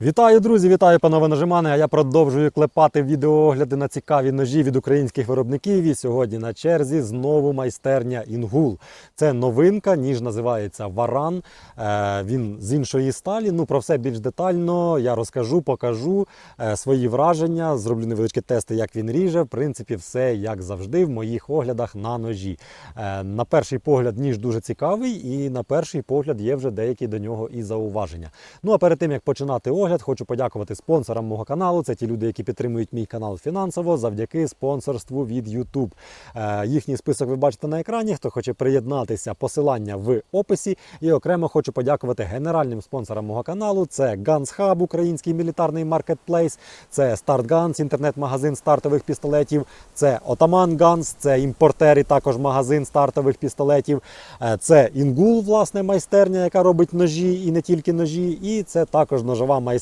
Вітаю, друзі! Вітаю, панове нажимани. А я продовжую клепати відеоогляди на цікаві ножі від українських виробників. І сьогодні на черзі знову майстерня Інгул. Це новинка, ніж називається Варан. Е, Він з іншої сталі. Ну про все більш детально я розкажу, покажу е, свої враження. Зроблю невеличкі тести, як він ріже. В принципі, все як завжди в моїх оглядах на ножі. Е, На перший погляд ніж дуже цікавий, і на перший погляд є вже деякі до нього і зауваження. Ну а перед тим як починати огляд, хочу подякувати спонсорам мого каналу. Це ті люди, які підтримують мій канал фінансово завдяки спонсорству від YouTube. Е, Їхній список ви бачите на екрані. Хто хоче приєднатися, посилання в описі. І окремо хочу подякувати генеральним спонсорам мого каналу. Це Guns Hub, український мілітарний маркетплейс, це Start Guns, інтернет-магазин стартових пістолетів, це Ottoman Guns, це імпортер і також магазин стартових пістолетів. Е, Це Інгул, власне, майстерня, яка робить ножі і не тільки ножі. І це також ножова майстерня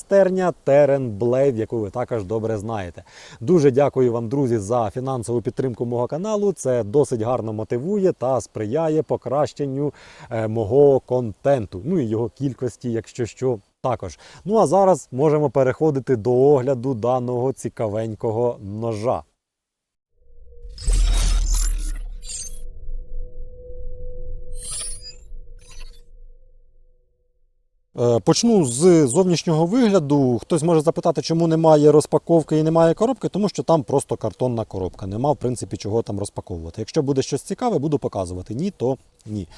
Terran Блейд, яку ви також добре знаєте. Дуже дякую вам, друзі, за фінансову підтримку мого каналу. Це досить гарно мотивує та сприяє покращенню е, мого контенту. Ну і його кількості, якщо що. Також. Ну а зараз можемо переходити до огляду даного цікавенького ножа. Почну з зовнішнього вигляду. Хтось може запитати, чому немає розпаковки і немає коробки, тому що там просто картонна коробка. Нема, в принципі, чого там розпаковувати. Якщо буде щось цікаве, буду показувати. Ні, то ні.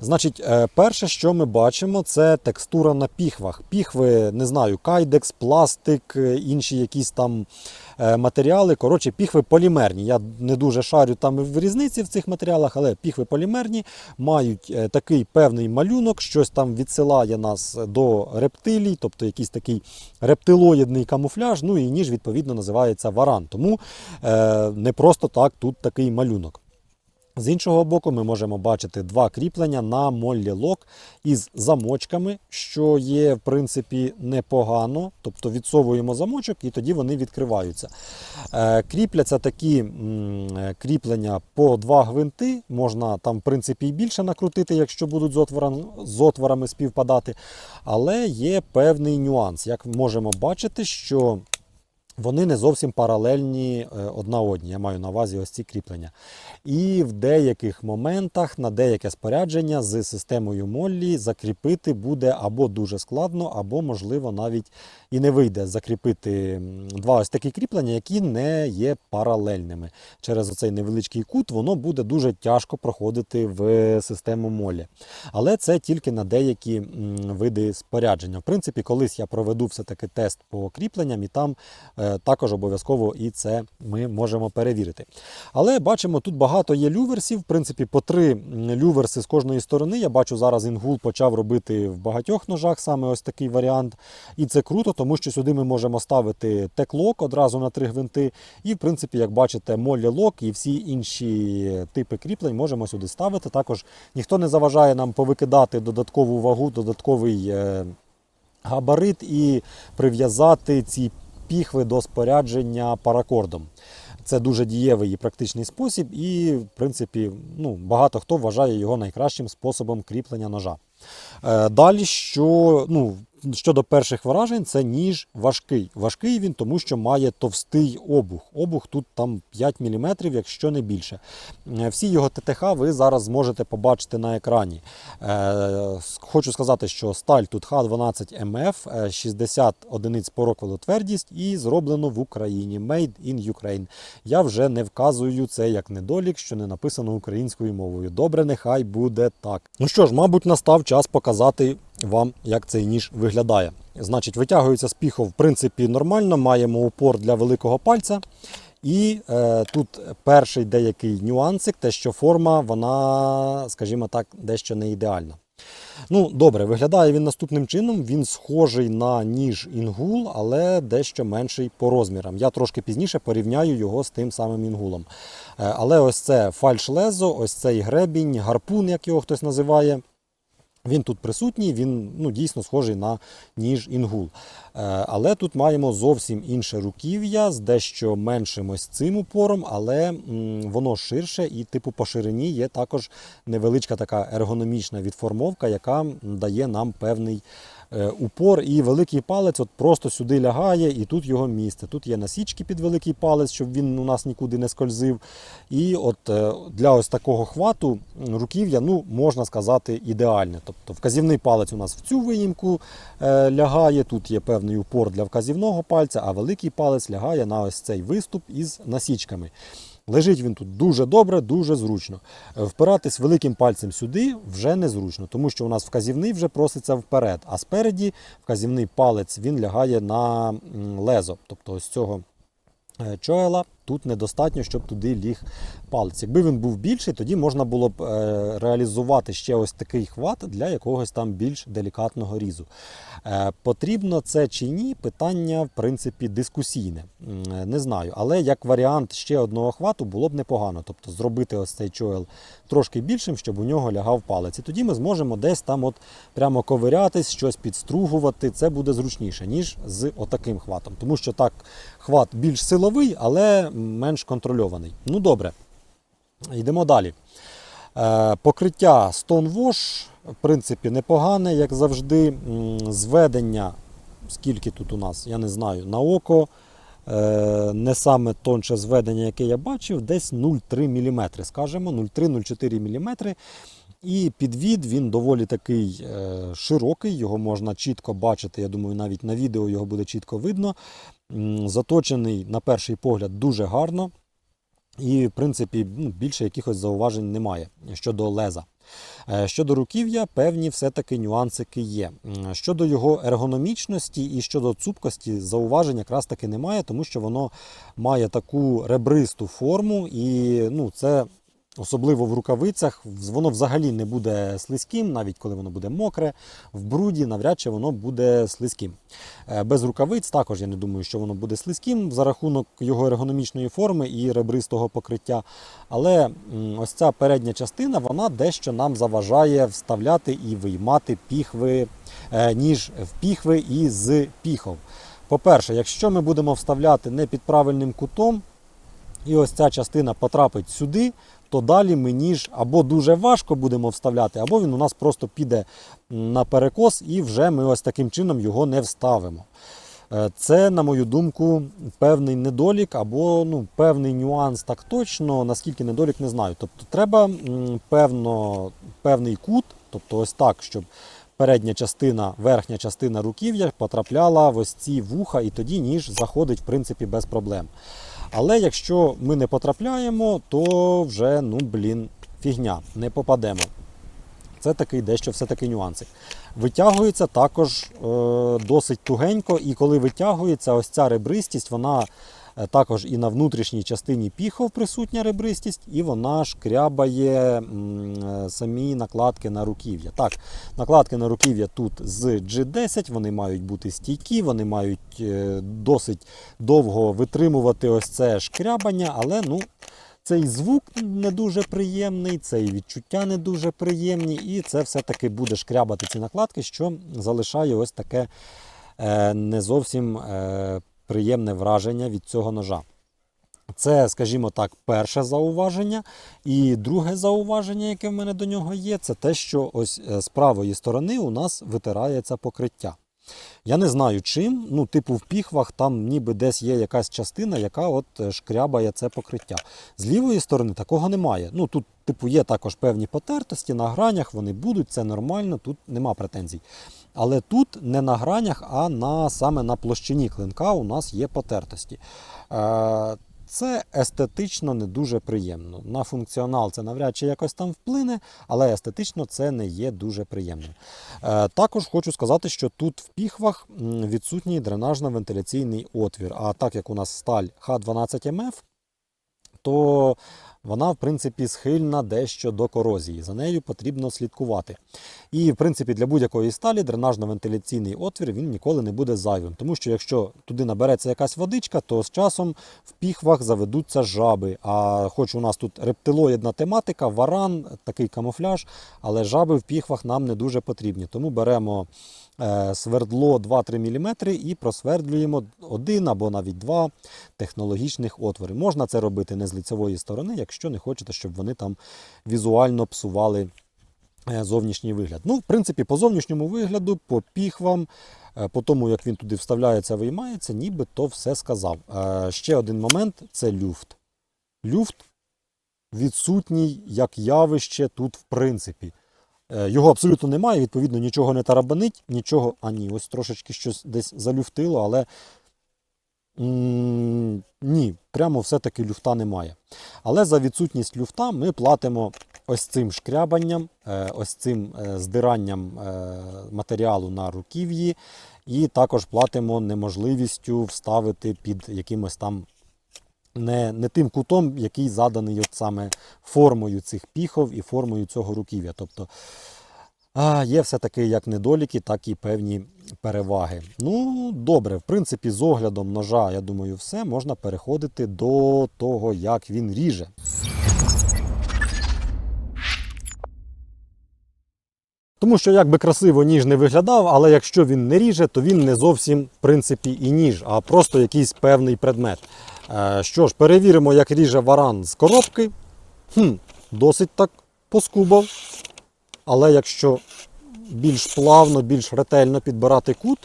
Значить, е, перше, що ми бачимо, це текстура на піхвах. Піхви, не знаю, кайдекс, пластик, е, інші якісь там е, матеріали. Коротше, піхви полімерні. Я не дуже шарю там в різниці в цих матеріалах, але піхви полімерні мають такий певний малюнок, щось там відсилає нас до рептилій, тобто якийсь такий рептилоїдний камуфляж. Ну і ніж відповідно називається варан. Тому не просто так тут такий малюнок. З іншого боку, ми можемо бачити два кріплення на моллі лок із замочками, що є в принципі непогано. Тобто відсовуємо замочок і тоді вони відкриваються. Е, Кріпляться такі е, кріплення по два гвинти. Можна там, в принципі, і більше накрутити, якщо будуть з, отвором, з отворами співпадати. Але є певний нюанс. Як можемо бачити, що вони не зовсім паралельні е, одна одній. Я маю на увазі ось ці кріплення. І в деяких моментах на деяке спорядження з системою Моллі закріпити буде або дуже складно, або, можливо, навіть і не вийде закріпити два ось такі кріплення, які не є паралельними. Через оцей невеличкий кут воно буде дуже тяжко проходити в систему Моллі. Але це тільки на деякі види спорядження. В принципі, колись я проведу все-таки тест по кріпленням, і там е, також обов'язково і це ми можемо перевірити. Але бачимо, тут багато є люверсів. В принципі, по три люверси з кожної сторони. Я бачу, зараз Інгул почав робити в багатьох ножах саме ось такий варіант. І це круто, тому що сюди ми можемо ставити теклок одразу на три гвинти. І, в принципі, як бачите, молі лок і всі інші типи кріплень можемо сюди ставити. Також ніхто не заважає нам повикидати додаткову вагу, додатковий е, габарит і прив'язати ці піхви до спорядження паракордом. Це дуже дієвий і практичний спосіб, і, в принципі, ну, багато хто вважає його найкращим способом кріплення ножа. Е, Далі, що, ну, щодо перших вражень, це ніж важкий. Важкий він, тому що має товстий обух. Обух тут там 5 мм, якщо не більше. Е, Всі його ТТХ ви зараз зможете побачити на екрані. Е, Хочу сказати, що сталь тут Х12 МФ, е, 60 одиниць по роквелу твердість і зроблено в Україні. Made in Ukraine. Я вже не вказую це як недолік, що не написано українською мовою. Добре, нехай буде так. Ну що ж, мабуть, настав час показати вам, як цей ніж виглядає. Значить, витягується з піхов, в принципі, нормально. Маємо упор для великого пальця. І е, тут перший деякий нюансик, те, що форма, вона, скажімо так, дещо не ідеальна. Ну, добре, виглядає він наступним чином. Він схожий на ніж інгул, але дещо менший по розмірам. Я трошки пізніше порівняю його з тим самим інгулом. Е, Але ось це фальш-лезо, ось цей гребінь, гарпун, як його хтось називає. Він тут присутній, він ну, дійсно схожий на ніж інгул. Е, Але тут маємо зовсім інше руків'я з дещо меншим ось цим упором, але воно ширше і, типу, по ширині є також невеличка така ергономічна відформовка, яка дає нам певний упор і великий палець от просто сюди лягає, і тут його місце. Тут є насічки під великий палець, щоб він у нас нікуди не скользив. І от е, для ось такого хвату руків'я, ну, можна сказати, ідеальне. Тобто вказівний палець у нас в цю виїмку е, лягає, тут є певний упор для вказівного пальця, а великий палець лягає на ось цей виступ із насічками. Лежить він тут дуже добре, дуже зручно. Е, Впиратись великим пальцем сюди вже незручно, тому що у нас вказівний вже проситься вперед, а спереді вказівний палець він лягає на лезо. Тобто ось цього е, чоела тут недостатньо, щоб туди ліг палець. Якби він був більший, тоді можна було б е, реалізувати ще ось такий хват для якогось там більш делікатного різу. Е, Потрібно це чи ні, питання в принципі дискусійне. Е, Не знаю, але як варіант ще одного хвату було б непогано. Тобто зробити ось цей чоел трошки більшим, щоб у нього лягав палець. І тоді ми зможемо десь там от прямо ковирятись, щось підстругувати. Це буде зручніше, ніж з отаким хватом. Тому що так хват більш силовий, але менш контрольований. Ну добре, йдемо далі. Е, Покриття Stonewash, в принципі, непогане, як завжди. Зведення, скільки тут у нас, я не знаю, на око. е, Не саме тонше зведення, яке я бачив, десь 0,3 мм, скажімо, 0,3-0,4 мм. І підвід він доволі такий е, широкий, його можна чітко бачити. Я думаю, навіть на відео його буде чітко видно. Заточений на перший погляд дуже гарно. І, в принципі, ну, більше якихось зауважень немає щодо леза. Е, Щодо руків'я, певні все-таки нюансики є. Щодо його ергономічності і щодо цупкості, зауважень якраз таки немає, тому що воно має таку ребристу форму, і ну, це особливо в рукавицях, воно взагалі не буде слизьким, навіть коли воно буде мокре, в бруді навряд чи воно буде слизьким. Е, Без рукавиць також я не думаю, що воно буде слизьким за рахунок його ергономічної форми і ребристого покриття. Але ось ця передня частина вона дещо нам заважає вставляти і виймати піхви, е, ніж в піхви і з піхов. По-перше, якщо ми будемо вставляти не під правильним кутом, і ось ця частина потрапить сюди, то далі ми ніж або дуже важко будемо вставляти, або він у нас просто піде на перекос, і вже ми ось таким чином його не вставимо. Е, Це, на мою думку, певний недолік або ну, певний нюанс так точно, наскільки недолік не знаю. Тобто треба певно, певний кут, тобто ось так, щоб передня частина, верхня частина руків'я потрапляла в ось ці вуха, і тоді ніж заходить в принципі без проблем. Але якщо ми не потрапляємо, то вже ну блін, фігня, не попадемо. Це такий дещо все-таки нюансик. Витягується також е, досить тугенько, і коли витягується, ось ця ребристість, вона також і на внутрішній частині піхов присутня ребристість, і вона шкрябає е, самі накладки на руків'я. Так, накладки на руків'я тут з G10, вони мають бути стійкі, вони мають е, досить довго витримувати ось це шкрябання, але ну. Цей звук не дуже приємний, це і відчуття не дуже приємні, і це все-таки буде шкрябати ці накладки, що залишає ось таке е, не зовсім е, приємне враження від цього ножа. Це, скажімо так, перше зауваження. І друге зауваження, яке в мене до нього є, це те, що ось е, з правої сторони у нас витирається покриття. Я не знаю чим, ну, типу, в піхвах там ніби десь є якась частина, яка от е, шкрябає це покриття. З лівої сторони такого немає. Ну, тут, типу, є також певні потертості на гранях, вони будуть, це нормально, тут нема претензій. Але тут не на гранях, а на, саме на площині клинка у нас є потертості. Е, це естетично не дуже приємно. На функціонал це навряд чи якось там вплине, але естетично це не є дуже приємним. Е, Також хочу сказати, що тут в піхвах відсутній дренажно-вентиляційний отвір. А так як у нас сталь Х12МФ, то вона, в принципі, схильна дещо до корозії. За нею потрібно слідкувати. І, в принципі, для будь-якої сталі дренажно-вентиляційний отвір він ніколи не буде зайвим. Тому що якщо туди набереться якась водичка, то з часом в піхвах заведуться жаби. А хоч у нас тут рептилоїдна тематика, варан, такий камуфляж, але жаби в піхвах нам не дуже потрібні. Тому беремо е, свердло 2-3 мм і просвердлюємо один або навіть два технологічних отвори. Можна це робити не з лицевої сторони, якщо не хочете, щоб вони там візуально псували е, зовнішній вигляд. Ну, в принципі, по зовнішньому вигляду, по піхвам, е, по тому, як він туди вставляється, виймається, ніби то все сказав. Е, Ще один момент це люфт. Люфт відсутній як явище тут, в принципі. Його абсолютно немає, відповідно, нічого не тарабанить, нічого. А ні, ось трошечки щось десь залюфтило, але ні, прямо все-таки люфта немає. Але за відсутність люфта ми платимо ось цим шкрябанням, е, ось цим е, здиранням е, матеріалу на руків'ї, і також платимо неможливістю вставити під якимось там не, не тим кутом, який заданий от саме формою цих піхов і формою цього руків'я. Тобто а, є все-таки як недоліки, так і певні переваги. Ну, добре, в принципі, з оглядом ножа, я думаю, все можна переходити до того, як він ріже. Тому що як би красиво ніж не виглядав, але якщо він не ріже, то він не зовсім в принципі і ніж, а просто якийсь певний предмет. Е, Що ж, перевіримо, як ріже варан з коробки. Хм, досить так поскубав. Але якщо більш плавно, більш ретельно підбирати кут,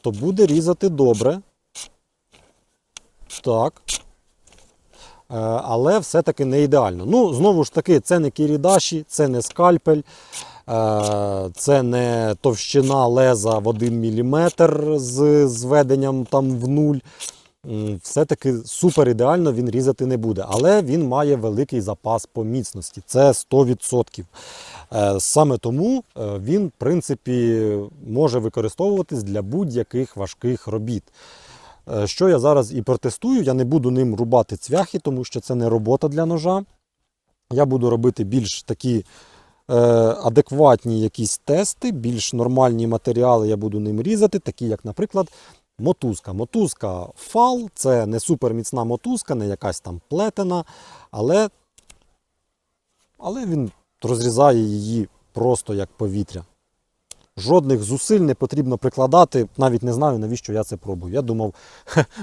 то буде різати добре. Так. Е, Але все-таки не ідеально. Ну, знову ж таки, це не кірідаші, це не скальпель, е, це не товщина леза в 1 мм з зведенням там в нуль. Все-таки супер ідеально він різати не буде, але він має великий запас по міцності. Це 100%. Е, Саме тому е, він, в принципі, може використовуватись для будь-яких важких робіт. Е, Що я зараз і протестую, я не буду ним рубати цвяхи, тому що це не робота для ножа. Я буду робити більш такі е, адекватні якісь тести, більш нормальні матеріали я буду ним різати, такі як, наприклад, мотузка. Мотузка фал, це не суперміцна мотузка, не якась там плетена, але, але він розрізає її просто як повітря. Жодних зусиль не потрібно прикладати, навіть не знаю, навіщо я це пробую. Я думав,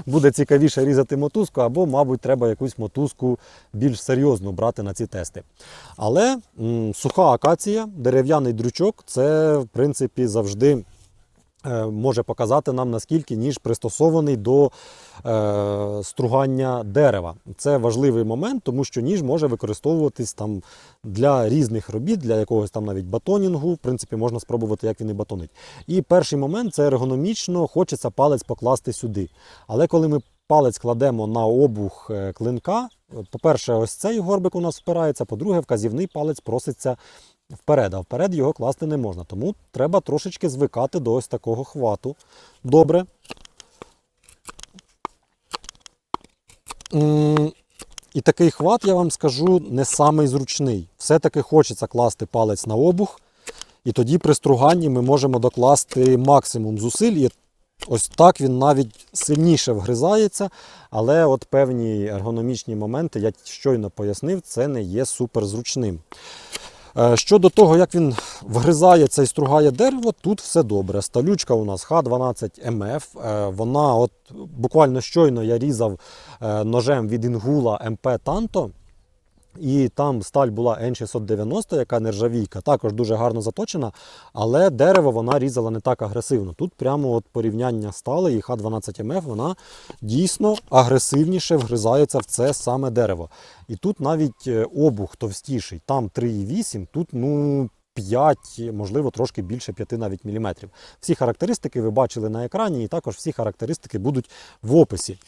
буде цікавіше різати мотузку, або, мабуть, треба якусь мотузку більш серйозно брати на ці тести. Але м, суха акація, дерев'яний дрючок це, в принципі, завжди може показати нам, наскільки ніж пристосований до е, стругання дерева. Це важливий момент, тому що ніж може використовуватись там для різних робіт, для якогось там навіть батонінгу. В принципі, можна спробувати, як він і батонить. І перший момент це ергономічно, хочеться палець покласти сюди. Але коли ми палець кладемо на обух е, клинка, по-перше, ось цей горбик у нас впирається, по-друге, вказівний палець проситься вперед, а вперед його класти не можна. Тому треба трошечки звикати до ось такого хвату. Добре. І такий хват, я вам скажу, не самий зручний. Все-таки хочеться класти палець на обух, і тоді при струганні ми можемо докласти максимум зусиль. І ось так він навіть сильніше вгризається, але от певні ергономічні моменти, я щойно пояснив, це не є суперзручним. Е, Щодо того, як він вгризається і стругає дерево, тут все добре. Сталючка у нас Х12МФ. Е, Вона от буквально щойно я різав е, ножем від Інгула МП Танто. І там сталь була N690, яка нержавійка, також дуже гарно заточена, але дерево вона різала не так агресивно. Тут прямо от порівняння стали і Х12МФ, вона дійсно агресивніше вгризається в це саме дерево. І тут навіть е, обух товстіший, там 3,8, тут ну 5, можливо, трошки більше 5 навіть міліметрів. Всі характеристики ви бачили на екрані, і також всі характеристики будуть в описі.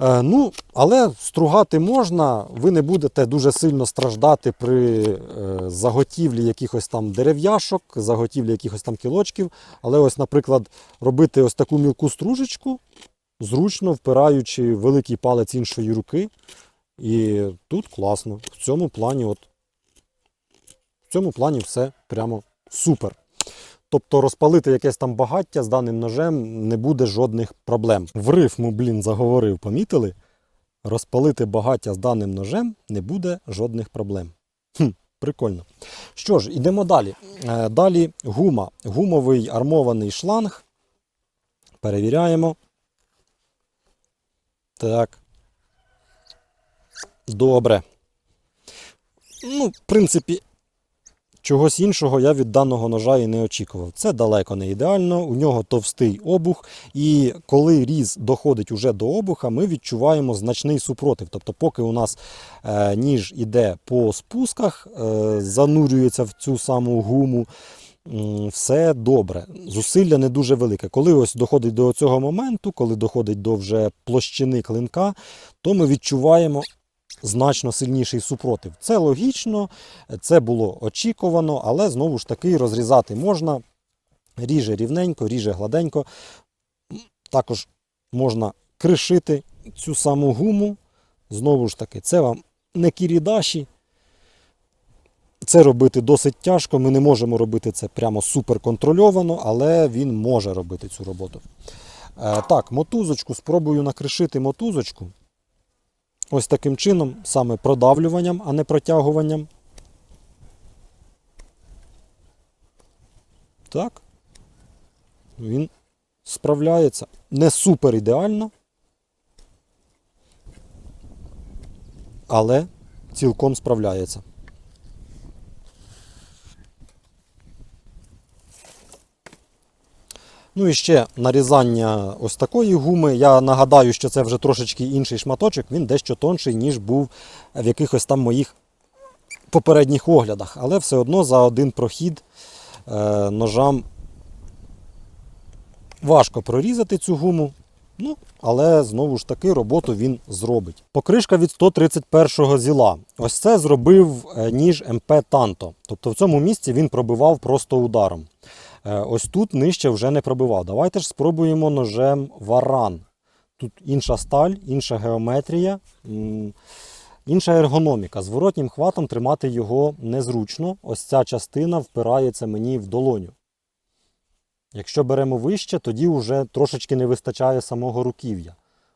Е, ну, але стругати можна, ви не будете дуже сильно страждати при е, заготівлі якихось там дерев'яшок, заготівлі якихось там кілочків. Але ось, наприклад, робити ось таку мілку стружечку, зручно впираючи великий палець іншої руки. І тут класно. В цьому плані, от, в цьому плані все прямо супер. Тобто розпалити якесь там багаття з даним ножем не буде жодних проблем. В рифму, блін, заговорив, помітили? Розпалити багаття з даним ножем не буде жодних проблем. Хм, прикольно. Що ж, ідемо далі. Е, Далі гума. Гумовий армований шланг. Перевіряємо. Так. Добре. Ну, в принципі, Чогось іншого я від даного ножа і не очікував. Це далеко не ідеально, у нього товстий обух, і коли різ доходить уже до обуха, ми відчуваємо значний супротив. Тобто, поки у нас е, ніж іде по спусках, е, занурюється в цю саму гуму, все добре. Зусилля не дуже велике. Коли ось доходить до цього моменту, коли доходить до вже площини клинка, то ми відчуваємо значно сильніший супротив. Це логічно, це було очікувано, але знову ж таки розрізати можна. Ріже рівненько, ріже гладенько. Також можна кришити цю саму гуму. Знову ж таки, це вам не кірідаші. Це робити досить тяжко. Ми не можемо робити це прямо супер контрольовано, але він може робити цю роботу. Е, так, мотузочку спробую накришити мотузочку. Ось таким чином, саме продавлюванням, а не протягуванням. Так. Він справляється. Не супер ідеально. Але цілком справляється. Ну і ще нарізання ось такої гуми. Я нагадаю, що це вже трошечки інший шматочок, він дещо тонший, ніж був в якихось там моїх попередніх оглядах. Але все одно за один прохід е, ножам важко прорізати цю гуму. Ну, але знову ж таки роботу він зробить. Покришка від 131-го зіла. Ось це зробив е, ніж МП Танто. Тобто в цьому місці він пробивав просто ударом. Е, Ось тут нижче вже не пробивав. Давайте ж спробуємо ножем варан. Тут інша сталь, інша геометрія, інша ергономіка. З воротнім хватом тримати його незручно. Ось ця частина впирається мені в долоню. Якщо беремо вище, тоді вже трошечки не вистачає самого руків'я.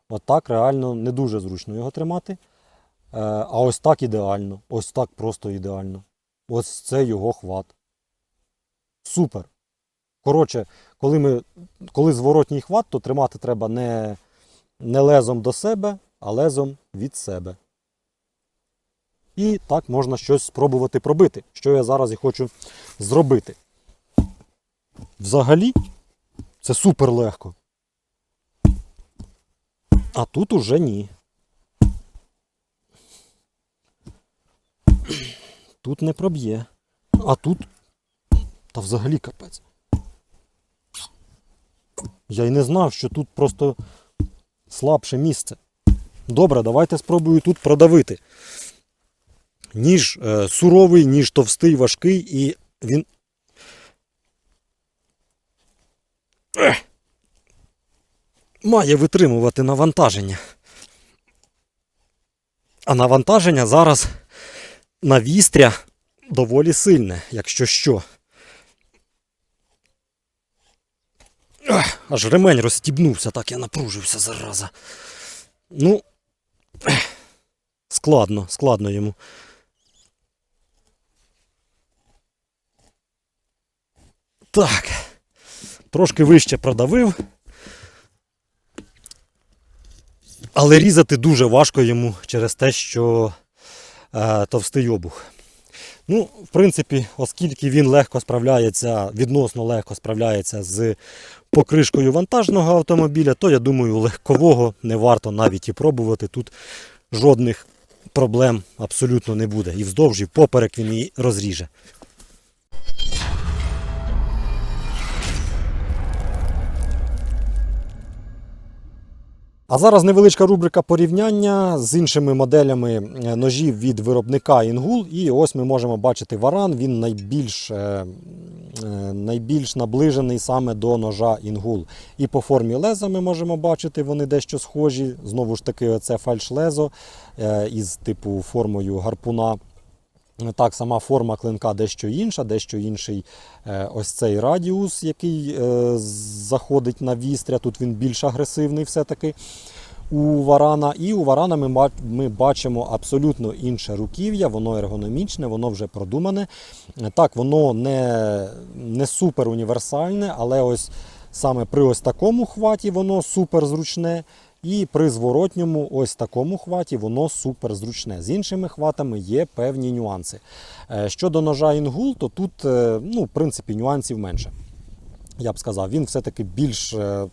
От так реально не дуже зручно його тримати. Е, А ось так ідеально. Ось так просто ідеально. Ось це його хват. Супер. Коротше, коли, ми, коли зворотній хват, то тримати треба не, не лезом до себе, а лезом від себе. І так можна щось спробувати пробити, що я зараз і хочу зробити. Взагалі, це супер легко. А тут уже ні. Тут не проб'є. А тут. Та взагалі капець. Я й не знав, що тут просто слабше місце. Добре, давайте спробую тут продавити. Ніж е, суровий, ніж товстий, важкий, і він. Ех! Має витримувати навантаження. А навантаження зараз на вістря доволі сильне, якщо що. Аж ремень розстібнувся, так я напружився зараза. Ну, складно, складно йому. Так, трошки вище продавив. Але різати дуже важко йому через те, що е, товстий обух. Ну, в принципі, оскільки він легко справляється, відносно легко справляється з покришкою вантажного автомобіля, то я думаю, легкового не варто навіть і пробувати. Тут жодних проблем абсолютно не буде. І вздовж, і поперек він її розріже. А зараз невеличка рубрика порівняння з іншими моделями е, ножів від виробника Інгул. І ось ми можемо бачити варан. Він найбільш, е, е, найбільш наближений саме до ножа Інгул. І по формі леза ми можемо бачити, вони дещо схожі. Знову ж таки, це фальш-лезо із типу формою гарпуна. Так, сама форма клинка дещо інша, дещо інший е, ось цей радіус, який е, заходить на вістря. Тут він більш агресивний все-таки у варана. І у варана ми, бачимо абсолютно інше руків'я, воно ергономічне, воно вже продумане. Так, воно не, не супер універсальне, але ось саме при ось такому хваті воно супер зручне. І при зворотньому, ось такому хваті, воно супер зручне. З іншими хватами є певні нюанси. Е, Щодо ножа інгул, то тут, е, ну, в принципі, нюансів менше. Я б сказав, він все-таки більш е,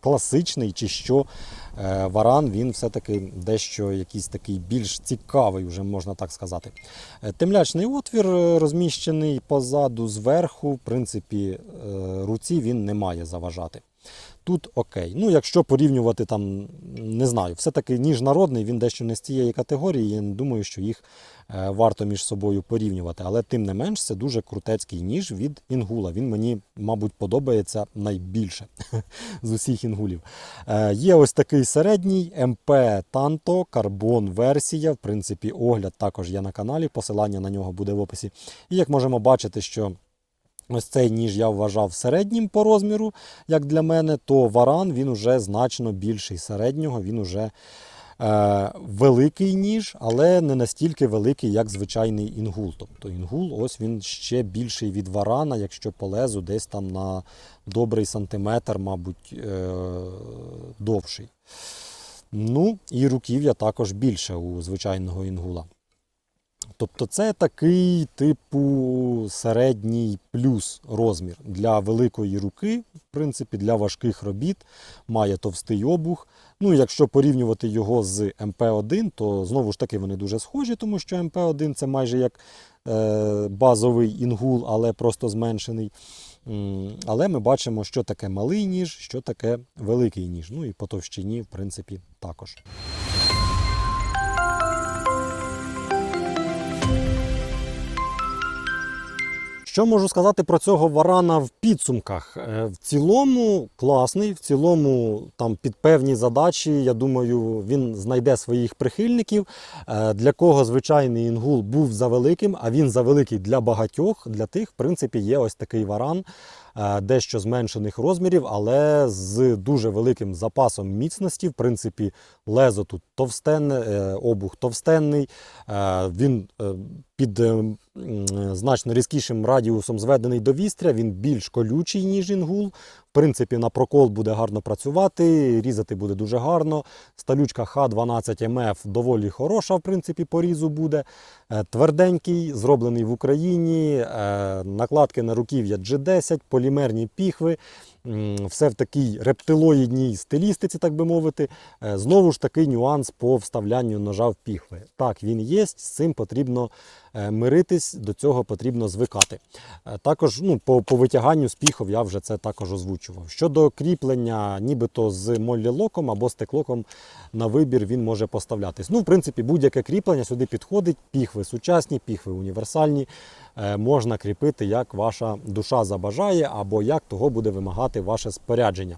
класичний, чи що варан, він все-таки дещо якийсь такий більш цікавий, вже можна так сказати. Темлячний отвір розміщений позаду, зверху, в принципі, руці він не має заважати. Тут окей. Ну, якщо порівнювати там, не знаю, все-таки ніж народний, він дещо не з цієї категорії. Я не думаю, що їх е, варто між собою порівнювати. Але тим не менш, це дуже крутецький ніж від інгула. Він мені, мабуть, подобається найбільше з усіх інгулів. Е, Є ось такий середній МП Tanto карбон версія. В принципі, огляд також є на каналі. Посилання на нього буде в описі. І як можемо бачити, що Ось цей ніж я вважав середнім по розміру, як для мене, то варан він уже значно більший середнього, він уже е, великий ніж, але не настільки великий, як звичайний інгул. Тобто інгул, ось він ще більший від варана, якщо полезу десь там на добрий сантиметр, мабуть, е, довший. Ну, і руків'я також більше у звичайного інгула. Тобто це такий типу середній плюс розмір для великої руки, в принципі, для важких робіт, має товстий обух. Ну, якщо порівнювати його з МП1, то знову ж таки вони дуже схожі, тому що МП1 це майже як е, базовий інгул, але просто зменшений. Але ми бачимо, що таке малий ніж, що таке великий ніж. Ну і по товщині, в принципі, також. Що можу сказати про цього варана в підсумках? Е, В цілому класний, в цілому там під певні задачі, я думаю, він знайде своїх прихильників. Е, Для кого звичайний інгул був завеликим, а він завеликий для багатьох. Для тих, в принципі, є ось такий варан, дещо зменшених розмірів, але з дуже великим запасом міцності. В принципі, лезо тут товстенне, е, обух товстенний. Е, Він е, під е, е, значно різкішим радіусом зведений до вістря, він більш колючий, ніж інгул. В принципі, на прокол буде гарно працювати, різати буде дуже гарно. Сталючка Х12МФ доволі хороша, в принципі, по різу буде. Е, Тверденький, зроблений в Україні, е, накладки на руків'я G10, полімерні піхви. Все в такій рептилоїдній стилістиці, так би мовити. Е, Знову ж таки, нюанс по вставлянню ножа в піхви. Так, він є, з цим потрібно е, миритись, до цього потрібно звикати. Е, Також ну, по, по витяганню з піхов я вже це також озвучував. Щодо кріплення, нібито з моллі-локом або стеклоком на вибір він може поставлятись. Ну, в принципі, будь-яке кріплення сюди підходить. Піхви сучасні, піхви універсальні. Е, Можна кріпити, як ваша душа забажає, або як того буде вимагати ваше спорядження.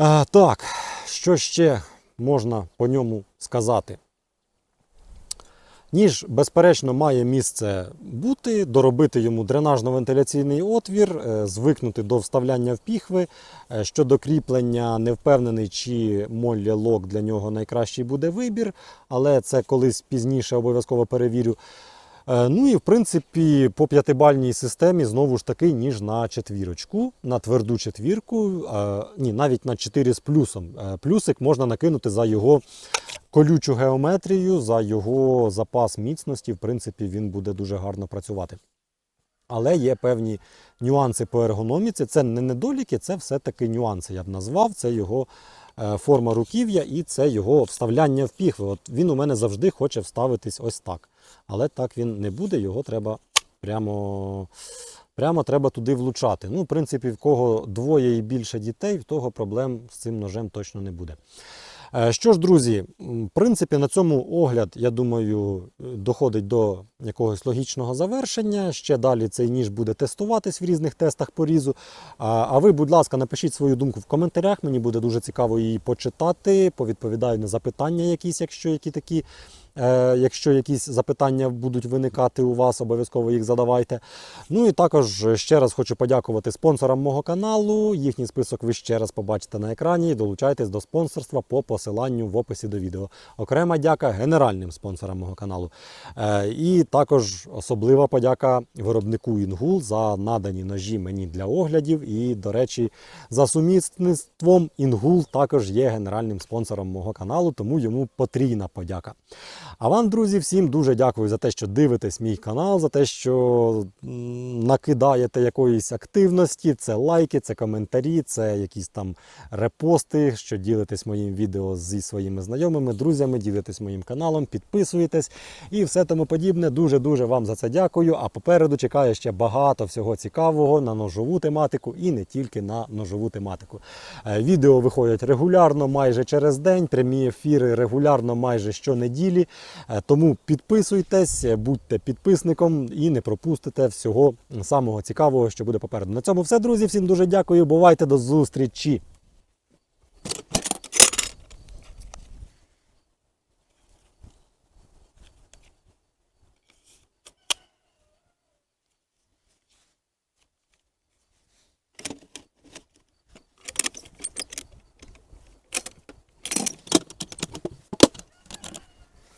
Е, Так, що ще можна по ньому сказати? Ніж, безперечно, має місце бути, доробити йому дренажно-вентиляційний отвір, е, звикнути до вставляння в піхви. Щодо кріплення, не впевнений, чи молля лок для нього найкращий буде вибір, але це колись пізніше обов'язково перевірю. Е, Ну і в принципі по п'ятибальній системі знову ж таки, ніж на четвірочку, на тверду четвірку, ні, навіть на 4 з плюсом. Е, Плюсик можна накинути за його колючу геометрію, за його запас міцності. В принципі, він буде дуже гарно працювати. Але є певні нюанси по ергономіці. Це не недоліки, це все-таки нюанси, я б назвав. Це його е, форма руків'я і це його вставляння в піхви. От він у мене завжди хоче вставитись ось так. Але так він не буде, його треба прямо, прямо треба туди влучати. Ну, в принципі, в кого двоє і більше дітей, в того проблем з цим ножем точно не буде. Е, Що ж, друзі, в принципі, на цьому огляд, я думаю, доходить до якогось логічного завершення. Ще далі цей ніж буде тестуватись в різних тестах по різу. А ви, будь ласка, напишіть свою думку в коментарях. Мені буде дуже цікаво її почитати. Повідповідаю на запитання якісь, якщо які такі Якщо якісь запитання будуть виникати у вас, обов'язково їх задавайте. Ну і також ще раз хочу подякувати спонсорам мого каналу. Їхній список ви ще раз побачите на екрані. Долучайтесь до спонсорства по посиланню в описі до відео. Окрема дяка генеральним спонсорам мого каналу. Е, І також особлива подяка виробнику Інгул за надані ножі мені для оглядів. І, до речі, за сумісництвом Інгул також є генеральним спонсором мого каналу, тому йому потрійна подяка. А вам, друзі, всім дуже дякую за те, що дивитесь мій канал, за те, що накидаєте якоїсь активності. Це лайки, це коментарі, це якісь там репости, що ділитесь моїм відео зі своїми знайомими, друзями, ділитесь моїм каналом, підписуєтесь і все тому подібне. Дуже дуже вам за це дякую. А попереду чекає ще багато всього цікавого на ножову тематику і не тільки на ножову тематику. Е, Відео виходять регулярно, майже через день. Прямі ефіри регулярно, майже щонеділі. Е, тому підписуйтесь, будьте підписником і не пропустите всього самого цікавого, що буде попереду. На цьому все, друзі. Всім дуже дякую. Бувайте до зустрічі!